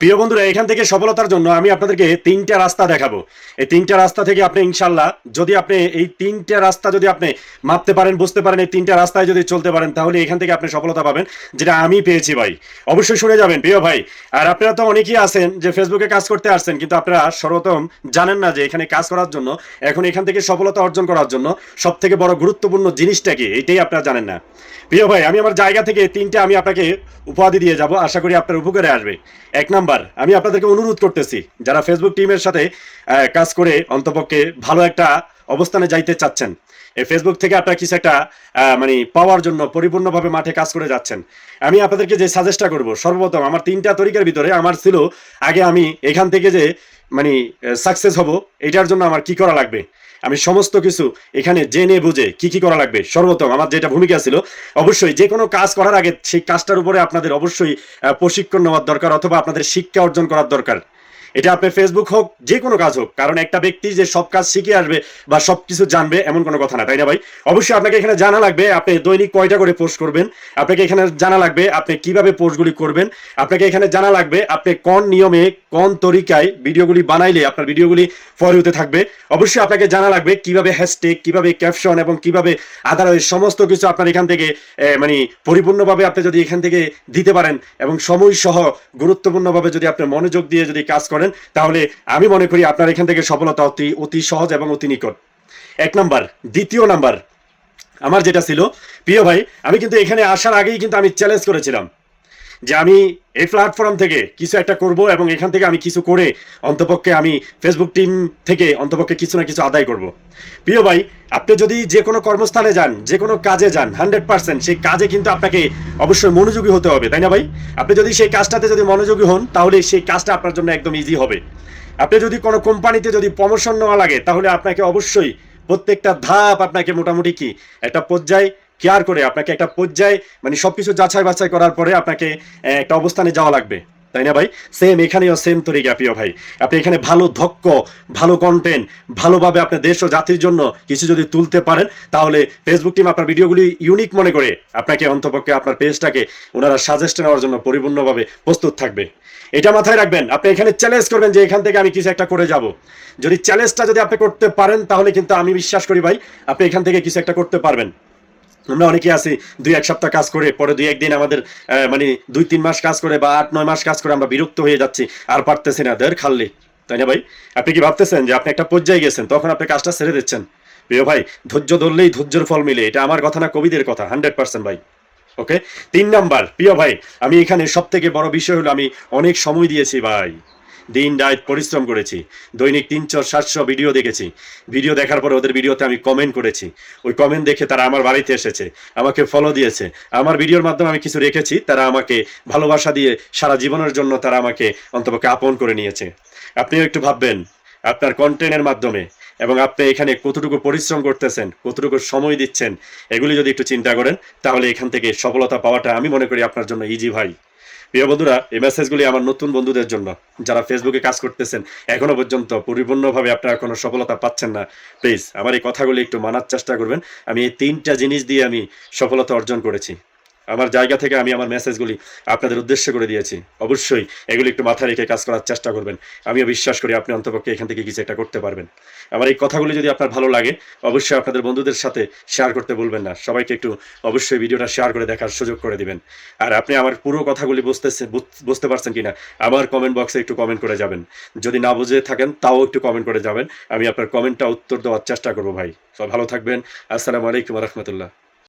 প্রিয় বন্ধুরা, এখান থেকে সফলতার জন্য আমি আপনাদেরকে তিনটা রাস্তা দেখাবো। এই তিনটা রাস্তা থেকে আপনি ইনশাল্লাহ যদি আপনি এই তিনটা রাস্তা যদি আপনি মাপতে পারেন, বুঝতে পারেন, এই তিনটা রাস্তায় যদি চলতে পারেন, তাহলে এখান থেকে আপনি সফলতা পাবেন, যেটা আমি পেয়েছি ভাই। অবশ্যই শুনে যাবেন, প্রিয় ভাই। আর আপনারা তো অনেকেই আছেন যে ফেসবুকে কাজ করতে আসছেন, কিন্তু আপনারা সর্বপ্রথম জানেন না যে এখানে কাজ করার জন্য, এখন এখান থেকে সফলতা অর্জন করার জন্য সব থেকে বড় গুরুত্বপূর্ণ জিনিসটা কি, এটাই আপনারা জানেন না। প্রিয় ভাই, আমি আমার জায়গা থেকে তিনটে আমি আপনাকে উপাধি দিয়ে যাব, আশা করি আপনার উপকারে আসবে। এক নাম্বার আমি আপনাদেরকে অনুরোধ করতেছি, যারা ফেসবুক টিমের সাথে কাজ করে অন্তপক্ষে ভালো একটা অবস্থানে যাইতে চাচ্ছেন, এই ফেসবুক থেকে আপনারা কিছু একটা মানে পাওয়ার জন্য পরিপূর্ণভাবে মাঠে কাজ করে যাচ্ছেন। আমি আপনাদেরকে যে সাজেস্টটা করব, সর্বপ্রথম আমার তিনটা তরিকার ভিতরে আমার ছিল, আগে আমি এখান থেকে যে মানে সাকসেস হব, এটার জন্য আমার কি করা লাগবে? আমি সমস্ত কিছু এখানে জেনে বুঝে কি কি করা লাগবে? সর্বপ্রথম আমার যেটা ভূমিকা ছিল, অবশ্যই যে কোনো কাজ করার আগে সেই কাজটার উপরে আপনাদের অবশ্যই প্রশিক্ষণ নেওয়ার দরকার অথবা আপনাদের শিক্ষা অর্জন করার দরকার। এটা আপনার ফেসবুক হোক যে কোনো কাজ হোক, কারণ একটা ব্যক্তি যে সব কাজ শিখে আসবে বা সব কিছু জানবে এমন কোনো কথা না, তাই না ভাই? অবশ্যই আপনাকে এখানে জানা লাগবে আপনি দৈনিক কয়টা করে পোস্ট করবেন, আপনাকে এখানে জানা লাগবে আপনি কীভাবে পোস্টগুলি করবেন, আপনাকে এখানে জানা লাগবে আপনি কোন নিয়মে কোন তরিকায় ভিডিওগুলি বানাইলে আপনার ভিডিওগুলি ফর হতে থাকবে। অবশ্যই আপনাকে জানা লাগবে কীভাবে হ্যাশট্যাগ কীভাবে ক্যাপশন এবং কীভাবে আদারওয়াইজ সমস্ত কিছু আপনার এখান থেকে মানে পরিপূর্ণভাবে আপনি যদি এখান থেকে দিতে পারেন এবং সময় সহ গুরুত্বপূর্ণভাবে যদি আপনি মনোযোগ দিয়ে যদি কাজ করেন তাহলে আমি মনে করি আপনার এখান থেকে সফলতা অতি অতি সহজ এবং অতি নিকট। এক নাম্বার, দ্বিতীয় নাম্বার, আমার যেটা ছিল, প্রিয় ভাই, আমি কিন্তু এখানে আসার আগেই কিন্তু আমি চ্যালেঞ্জ করেছিলাম। যে আমি এই প্ল্যাটফর্ম থেকে কিছু একটা করব এবং এখান থেকে আমি কিছু করে অন্তপক্ষে আমি ফেসবুক টিম থেকে অন্তপক্ষে কিছু না কিছু আদায় করব। প্রিয় ভাই, আপনি যদি যে কোনো কর্মস্থানে যান যে কোনো কাজে যান হান্ড্রেড পার্সেন্ট সেই কাজে কিন্তু আপনাকে অবশ্যই মনোযোগী হতে হবে, তাই না ভাই? আপনি যদি সেই কাজটাতে যদি মনোযোগী হন, তাহলে সেই কাজটা আপনার জন্য একদম ইজি হবে। আপনি যদি কোনো কোম্পানিতে যদি প্রমোশন নেওয়া লাগে, তাহলে আপনাকে অবশ্যই প্রত্যেকটা ধাপ আপনাকে মোটামুটি কি? একটা পর্যায়ে কেয়ার করে আপনাকে একটা পর্যায়ে মানে সবকিছু যাচাই বাছাই করার পরে আপনাকে একটা অবস্থানে যাওয়া লাগবে। তাই না ভাই? সেম এখানেও সেম তরিকা প্রিয় ভাই। আপনি এখানে ভালো দক্ষ ভালো কন্টেন্ট ভালোভাবে আপনার দেশ ও জাতির জন্য কিছু যদি তুলতে পারেন, তাহলে ফেসবুক টিম আপনার ভিডিওগুলি ইউনিক মনে করে আপনাকে অন্তপক্ষে আপনার পেজটাকে ওনারা সাজেস্ট নেওয়ার জন্য পরিপূর্ণভাবে প্রস্তুত থাকবে। এটা মাথায় রাখবেন, আপনি এখানে চ্যালেঞ্জ করবেন যে এখান থেকে আমি কিছু একটা করে যাব। যদি চ্যালেঞ্জটা যদি আপনি করতে পারেন, তাহলে কিন্তু আমি বিশ্বাস করি ভাই, আপনি এখান থেকে কিছু একটা করতে পারবেন। আমরা অনেকে আছি, দুই এক সপ্তাহ কাজ করে, পরে দুই একদিন আমাদের মানে দুই তিন মাস কাজ করে বা আট, নয় মাস কাজ করে আমরা বিরক্ত হয়ে যাচ্ছি, আর পারতেছি না দের খাল্লি। তাই না ভাই? আপনি কি ভাবতেছেন যে আপনি একটা পর্যায়ে গেছেন, তখন আপনি কাজটা ছেড়ে দিচ্ছেন? প্রিয় ভাই, ধৈর্য ধরলেই ধৈর্যের ফল মিলে, এটা আমার কথা না, কবিদের কথা, হান্ড্রেড পার্সেন্ট ভাই। ওকে? তিন নাম্বার, প্রিয় ভাই, আমি এখানে সব থেকে বড় বিষয় হলো আমি অনেক সময় দিয়েছি ভাই। দিন রাত পরিশ্রম করেছি। দৈনিক তিনশো, সাতশো ভিডিও দেখেছি। ভিডিও দেখার পরে ওদের ভিডিওতে আমি কমেন্ট করেছি। ওই কমেন্ট দেখে তারা আমার বাড়িতে এসেছে, আমাকে ফলো দিয়েছে। আমার ভিডিওর মাধ্যমে আমি কিছু রেখেছি, তারা আমাকে ভালোবাসা দিয়ে সারা জীবনের জন্য তারা আমাকে অন্তপক্ষে আপন করে নিয়েছে। আপনিও একটু ভাববেন, আপনার কন্টেন্টের মাধ্যমে এবং আপনি এখানে কতটুকু পরিশ্রম করতেছেন, কতটুকু সময় দিচ্ছেন, এগুলি যদি একটু চিন্তা করেন, তাহলে এখান থেকে সফলতা পাওয়াটা আমি মনে করি আপনার জন্য ইজি ভাই। প্রিয় বন্ধুরা, এই মেসেজগুলি আমার নতুন বন্ধুদের জন্য। যারা ফেসবুকে কাজ করতেছেন, এখনও পর্যন্ত পরিপূর্ণভাবে আপনারা কোনো সফলতা পাচ্ছেন না। প্লিজ আমার এই কথাগুলি একটু মানার চেষ্টা করবেন। আমি এই তিনটা জিনিস দিয়ে আমি সফলতা অর্জন করেছি। আমার জায়গা থেকে আমি আমার মেসেজগুলি আপনাদের উদ্দেশ্য করে দিয়েছি। অবশ্যই এগুলি একটু মাথায় রেখে কাজ করার চেষ্টা করবেন। আমিও বিশ্বাস করি আপনি অন্তপক্ষে এখান থেকে কিছু একটা করতে পারবেন। আমার এই কথাগুলি যদি আপনার ভালো লাগে, অবশ্যই আপনাদের বন্ধুদের সাথে শেয়ার করতে বলবেন না। সবাইকে একটু অবশ্যই ভিডিওটা শেয়ার করে দেখার সুযোগ করে দিবেন। আর আপনি আমার পুরো কথাগুলি বুঝতেছে, বুঝ- বুঝতে পারছেন কিনা, আমার কমেন্ট বক্সে একটু কমেন্ট করে যাবেন। যদি না বুঝে থাকেন, তাও একটু কমেন্ট করে যাবেন। আমি আপনার কমেন্টটা উত্তর দেওয়ার চেষ্টা করব ভাই। সব ভালো থাকবেন। আসসালামু আলাইকুম রহমতুল্লাহ।